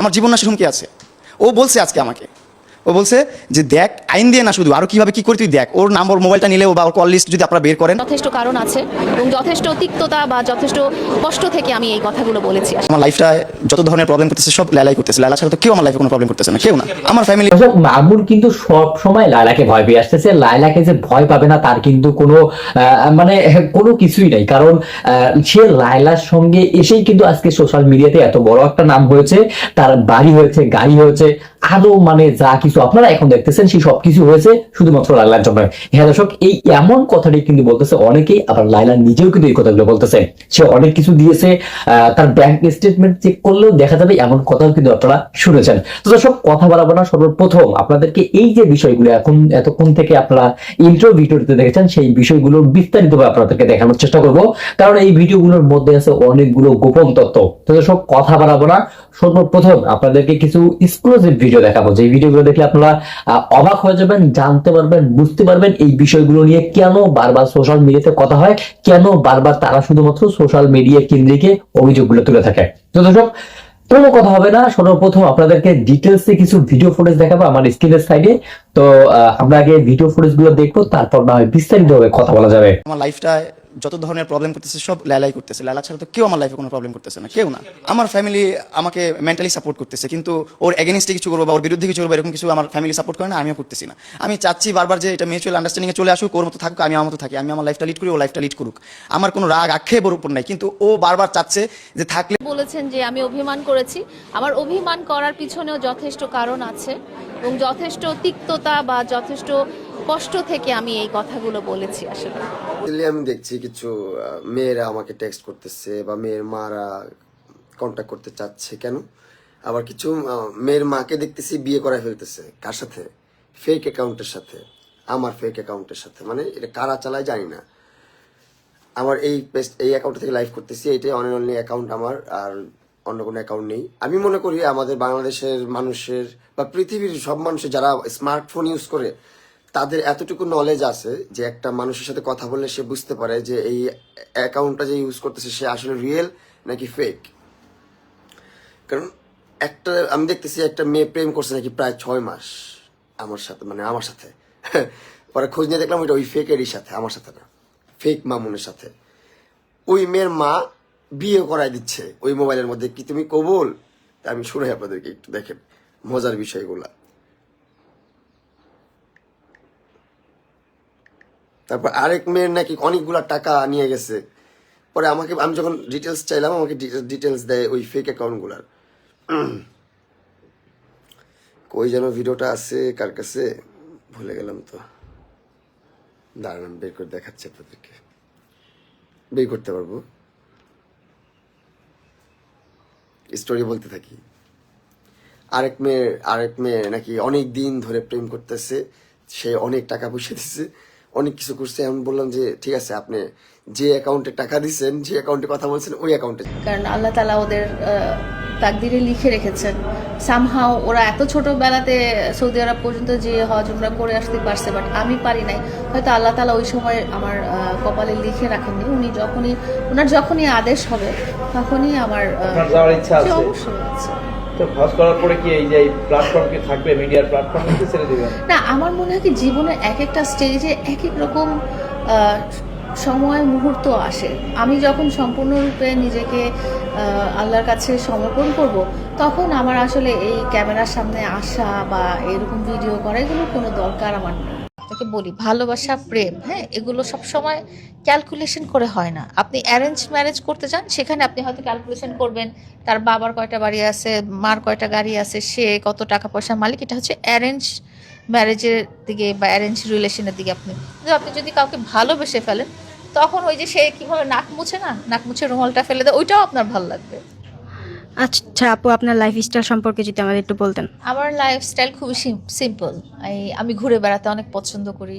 আমার জীবন নাশের হুমকি আছে। ও বলছে আজকে আমাকে। ও বলছে যে দেখ আইন দিয়ে না শুধু আরও কীভাবে কি করে তুই দেখ ওর নাম্বার মোবাইলটা নিলেও বা ওর কল লিস্ট যদি আপনারা বের করেন। যথেষ্ট কারণ আছে এবং যথেষ্ট তিক্ততা বা যথেষ্ট কষ্ট থেকে আমি এই কথাগুলো বলেছি। আমার লাইফটা যত ধরনের প্রবলেম করতেছে সব লালাই করতেছে। লালা ছাড়া তো কেউ আমার লাইফে কোনো প্রবলেম করতেছে না কেউ না। আমার ফ্যামিলি মামুন কিন্তু সব সময় লায়লাকে ভয় পেয়ে আসতেছে। লায়লাকে যে ভয় পাবে না তার কিন্তু কোনো আহ, মানে কোনো কিছুই নাই। কারণ আহ, সে লায়লার সঙ্গে এসেই কিন্তু আজকে সোশ্যাল মিডিয়াতে এত বড় একটা নাম হয়েছে। তার বাড়ি হয়েছে গাড়ি হয়েছে আরও মানে যা কিছু আপনারা এখন দেখতেছেন, সেই সবকিছু হয়েছে শুধুমাত্র লাইলার জন্য হ্যাঁ দর্শক, এই এমন কথাটি কিন্তু বলতেছে অনেকেই, আবার লাইলা নিজেও কিন্তু এই কথাগুলো বলতেছে। সে অনেক কিছু দিয়েছে তার ব্যাংক স্টেটমেন্ট চেক করলেও দেখা যাবে এমন কথাও কিন্তু আপনারা শুনেছেন। তো দর্শক, কথা বলাবো না, সর্বপ্রথম আপনাদেরকে এই যে বিষয়গুলো এখন, এতক্ষণ থেকে আপনারা ইন্ট্রো ভিডিওতে দেখেছেন, সেই বিষয়গুলোর বিস্তারিতভাবে আপনাদেরকে দেখানোর চেষ্টা করব। কারণ এই ভিডিওগুলোর মধ্যে আছে অনেকগুলো গোপন তথ্য। তো দর্শক, কথা বাড়াবো না, সর্বপ্রথম আপনাদেরকে কিছু এক্সক্লুসিভ ভিডিও দেখাবো। যে ভিডিওগুলো দেখলে আপনারা অবাক হয়ে যাবেন, জানতে পারবেন, বুঝতে পারবেন এই বিষয়গুলো নিয়ে কেন বারবার সোশ্যাল মিডিয়াতে কথা হয়, কেন বারবার তারা শুধুমাত্র সোশ্যাল মিডিয়া কেন্দ্রিকে অভিযোগগুলো তুলে থাকে। তো দর্শক, কোনো কথা হবে না, সর্বপ্রথম আপনাদেরকে ডিটেলসে কিছু ভিডিও ফুটেজ দেখাবো আমার স্ক্রিনের সাইডে তো আমরা আগে ভিডিও ফুটেজগুলো দেখব, তারপর না হয় বিস্তারিত ভাবে কথা বলা যাবে। আমার লাইফটা যত ধরনের প্রবলেম করতেছে, সব লালাই করতেছে। লালা ছাড়া তো কেউ আমার লাইফে কোনো প্রবলেম করতেছে না, কেউ না। আমার ফ্যামিলি আমাকে মেন্টালি সাপোর্ট করতেছে, কিন্তু ওর এগেনিস্টে কিছু করব বা ওর বিরুদ্ধে কিছু করব, এরকম কিছু আমার ফ্যামিলি সাপোর্ট করে না, আমিও করতেছি না। আমি চাচ্ছি বারবার যে এটা মিউচুয়াল আন্ডারস্ট্যান্ডিংয়ে চলে আসুক, ওর মতো থাকুক, আমি আমার মতো থাকি, আমি আমার লাইফটা লিড করি, ও লাইফটা লিড করুক। আমার কোনো রাগ, আক্ষেপ ওর উপর নাই, কিন্তু ও বারবার চাচ্ছে যে থাকলে বলেছেন যে আমি অভিমান করেছি। আমার অভিমান করার পিছনেও যথেষ্ট কারণ আছে এবং যথেষ্ট তিক্ততা বা যথেষ্ট কষ্ট থেকে আমি এই কথাগুলো বলেছি আসলে। আমি দেখছি কিছু মেয়েরা আমাকে টেক্সট করতেছে বা মেয়ের মারা কন্ট্যাক্ট করতে চাচ্ছে কেন? আবার কিছু মেয়ের মাকে দেখতেছি বিয়ে করায় ফেলতেছে। কার সাথে? ফেক অ্যাকাউন্টের সাথে। আমার ফেক অ্যাকাউন্টের সাথে। মানে এটা কারা চালায় জানি না। আমার এই পেজ- এই অ্যাকাউন্ট থেকে লাইভ করতেছি। এটাই অন অনলি অ্যাকাউন্ট আমার, আর অন্য কোনো অ্যাকাউন্ট নেই। আমি মনে করি আমাদের বাংলাদেশের মানুষের বা পৃথিবীর সব মানুষের যারা স্মার্টফোন ইউজ করে তাদের এতটুকু নলেজ আছে যে একটা মানুষের সাথে কথা বললে সে বুঝতে পারে যে এই অ্যাকাউন্টটা যে ইউজ করতেছে সে আসলে রিয়েল নাকি ফেক কারণ একটা, আমি দেখতেছি একটা মেয়ে প্রেম করছে নাকি প্রায় ছয় মাস আমার সাথে মানে আমার সাথে। পরে খোঁজ নিয়ে দেখলাম ওইটা ওই ফেকেরই সাথে, আমার সাথে না। ফেক মামুনের সাথে। ওই মেয়ের মা বিয়ে করায় দিচ্ছে ওই মোবাইলের মধ্যে, কি তুমি কবুল? আমি শুনে আপনাদেরকে একটু দেখেন মজার বিষয়গুলা। তারপর আরেক মেয়ের নাকি অনেকগুলা টাকা নিয়ে গেছে। পরে আমাকে, আমি যখন ডিটেলস চাইলাম, আমাকে ডিটেলস দেয় ওই ফেক অ্যাকাউন্টগুলার কই যেন ভিডিওটা আছে, কার কাছে? ভুলে গেলাম তো। দাঁড়ান, বের করে দেখাচ্ছি আপনাদেরকে। বের করতে পারব। স্টোরি বলতে থাকি। আরেক মেয়ের, আরেক মেয়ে নাকি অনেক দিন ধরে প্রেম করতেছে, সে অনেক টাকা পয়সা দিচ্ছে অনেক কিছু করছে। আমি বললাম যে ঠিক আছে আপনি যে অ্যাকাউন্টে টাকা দিচ্ছেন যে অ্যাকাউন্টে কথা বলছেন ওই অ্যাকাউন্টে কারণ আল্লাহ তালা ওদের তাকদিরে লিখে রেখেছেন। সামহাও ওরা এত ছোটবেলাতে সৌদি আরব পর্যন্ত যে হজ উমরা করে আসতে পারছে বাট আমি পারি নাই। হয়তো আল্লাহ তালা ওই সময় আমার আহ, কপালে লিখে রাখেননি। উনি যখনই ওনার যখনই আদেশ হবে তখনই আমার? অবশ্যই না, আমার মনে হয় কি জীবনের এক একটা স্টেজে এক এক রকম সময় মুহূর্ত আসে। আমি যখন সম্পূর্ণরূপে নিজেকে আল্লাহর কাছে সমর্পণ করব, তখন আমার আসলে এই ক্যামেরার সামনে আসা বা এরকম ভিডিও করা এগুলো কোনো দরকার আমার নেই আপনাকে বলি ভালোবাসা, প্রেম হ্যাঁ? এগুলো সব সময় ক্যালকুলেশন করে হয় না। আপনি অ্যারেঞ্জ ম্যারেজ করতে চান, সেখানে আপনি হয়তো ক্যালকুলেশন করবেন, তার বাবার কয়টা বাড়ি আছে, মার কয়টা গাড়ি আছে, সে কত টাকা পয়সার মালিক, এটা হচ্ছে অ্যারেঞ্জ ম্যারেজের দিকে বা অ্যারেঞ্জ রিলেশনের দিকে আপনি। কিন্তু আপনি যদি কাউকে ভালোবেসে ফেলেন, তখন ওই যে সে কীভাবে নাক মুছে না, নাক মুছে রুমালটা ফেলে দেয়, ওইটাও আপনার ভালো লাগবে। আচ্ছা আপু, আপনার লাইফস্টাইল সম্পর্কে যদি আমাদের একটু বলতেন। আমার লাইফস্টাইল খুবই সিম্পল আমি ঘুরে বেড়াতে অনেক পছন্দ করি।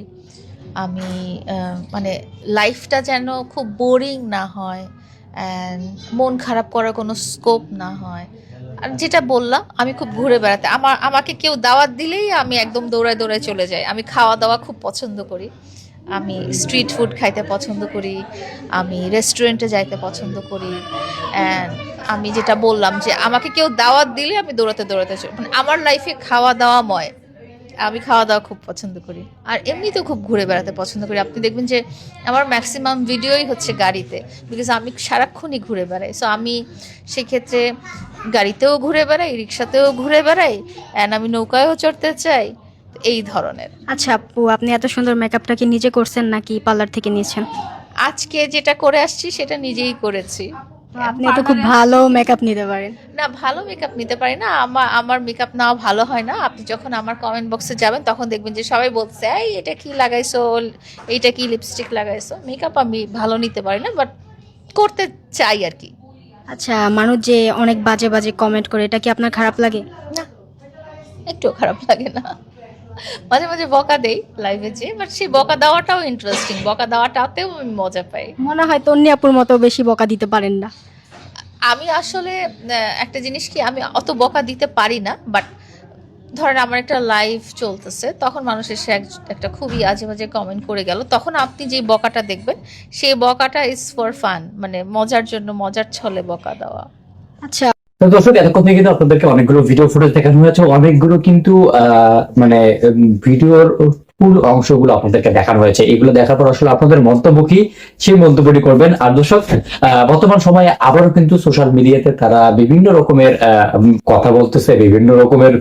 আমি মানে লাইফটা যেন খুব বোরিং না হয় অ্যান্ড মন খারাপ করার কোনো স্কোপ না হয়। আর যেটা বললাম, আমি খুব ঘুরে বেড়াতে, আমার, আমাকে কেউ দাওয়াত দিলেই আমি একদম দৌড়ায় দৌড়ায় চলে যাই। আমি খাওয়া দাওয়া খুব পছন্দ করি। আমি স্ট্রিট ফুড খাইতে পছন্দ করি। আমি রেস্টুরেন্টে যাইতে পছন্দ করি। অ্যান্ড আমি যেটা বললাম যে আমাকে কেউ দাওয়াত দিলে আমি দৌড়াতে দৌড়াতে মানে আমার লাইফে খাওয়া দাওয়া ময় আমি খাওয়া দাওয়া খুব পছন্দ করি। আর এমনিতেও খুব ঘুরে বেড়াতে পছন্দ করি। আপনি দেখবেন যে আমার ম্যাক্সিমাম ভিডিওই হচ্ছে গাড়িতে। বিকজ আমি সারাক্ষণই ঘুরে বেড়াই। সো আমি সেক্ষেত্রে গাড়িতেও ঘুরে বেড়াই রিক্সাতেও ঘুরে বেড়াই অ্যান্ড আমি নৌকায়ও চড়তে চাই। এই ধরনের। আচ্ছা আপু আপনি এত সুন্দর মেকআপটা কি নিজে করছেন নাকি পার্লার থেকে নিয়েছেন? আজকে যেটা করে আসছি সেটা নিজেই করেছি। আপনি তো খুব ভালো মেকআপ নিতে পারেন। না ভালো মেকআপ নিতে পারি না আমার আমার মেকআপ নেওয়া ভালো হয় না। আপনি যখন আমার কমেন্ট বক্সে যাবেন তখন দেখবেন যে সবাই বলছে এই এটা কি লাগাইছো? এইটা কি লিপস্টিক লাগাইছো? মেকআপ আমি ভালো নিতে পারি না বাট করতে চাই আর কি। আচ্ছা মানুষ যে অনেক বাজে বাজে কমেন্ট করে এটা কি আপনার খারাপ লাগে? না একটু খারাপ লাগে না। মাঝে মাঝে বকা দেই লাইভে যে বাট সেই বকা দেওয়াটাও ইন্টারেস্টিং বকা দেওয়াটাতেও আমি মজা পাই। মনে হয় তন্নি আপুর মতো বেশি বকা দিতে পারেন না। আমি আসলে একটা জিনিস কি আমি অত বকা দিতে পারি না বাট ধরেন আমার একটা লাইভ চলতেছে তখন মানুষ এসে এক- একটা খুবই আজে বাজে কমেন্ট করে গেল। তখন আপনি যে বকাটা দেখবেন সেই বকাটা ইজ ফর ফান মানে মজার জন্য মজার ছলে বকা দেওয়া। আচ্ছা। দর্শক, এতক্ষণ কিন্তু আপনাদেরকে অনেকগুলো ভিডিও ফুটেজ দেখানো হয়েছে। অনেকগুলো কিন্তু মানে ভিডিওর ফুল অংশগুলো আপনাদেরকে দেখানো হয়েছে। এগুলো দেখার পর আসলে আপনাদের মন্তব্য কি, সেই মন্তব্যটি করবেন। আর দর্শক বর্তমান সময়ে আবারও কিন্তু সোশ্যাল মিডিয়াতে তারা বিভিন্ন রকমের কথা বলতেছে, বিভিন্ন রকমের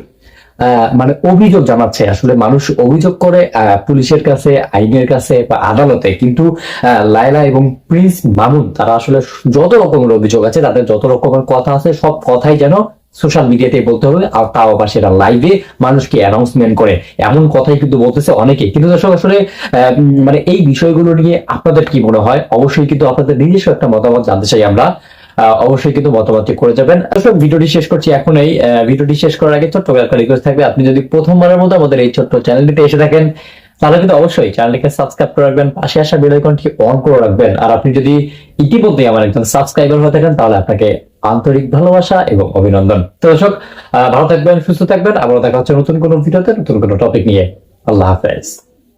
মানে অভিযোগ জানাচ্ছে। আসলে মানুষ অভিযোগ করে পুলিশের কাছে, আইনের কাছে বা আদালতে। কিন্তু লায়লা এবং প্রিন্স মামুন, তারা আসলে যত রকমের অভিযোগ আছে, তাদের যত রকমের কথা আছে, সব কথাই যেন সোশ্যাল মিডিয়াতে বলতে হবে। আর তাও আবার সেটা লাইভে মানুষকে অ্যানাউন্সমেন্ট করে। এমন কথাই কিন্তু বলতেছে অনেকে। কিন্তু দর্শক, আসলে মানে এই বিষয়গুলো নিয়ে আপনাদের কি মনে হয়? অবশ্যই কিন্তু আপনাদের নিজস্ব একটা মতামত জানতে চাই আমরা। অবশ্যই কিন্তু মতামতটি করে যাবেন। দর্শক ভিডিওটি শেষ করছি এখনই। আহ, ভিডিওটি শেষ করার আগে ছোট্ট একটা রিকোয়েস্ট থাকবে। আপনি যদি প্রথমবারের মতো আমাদের এই ছোট্ট চ্যানেলটিতে এসে থাকেন তাহলে কিন্তু অবশ্যই চ্যানেলটিকে সাবস্ক্রাইব করে রাখবেন পাশে আসা বেল আইকনটি অন করে রাখবেন। আর আপনি যদি ইতিমধ্যে আমার একজন সাবস্ক্রাইবার হয়ে থাকেন তাহলে আপনাকে আন্তরিক ভালোবাসা এবং অভিনন্দন। তো দর্শক ভালো থাকবেন সুস্থ থাকবেন। আবারও দেখা হচ্ছে নতুন কোনো ভিডিওতে নতুন কোনো টপিক নিয়ে। আল্লাহ হাফেজ।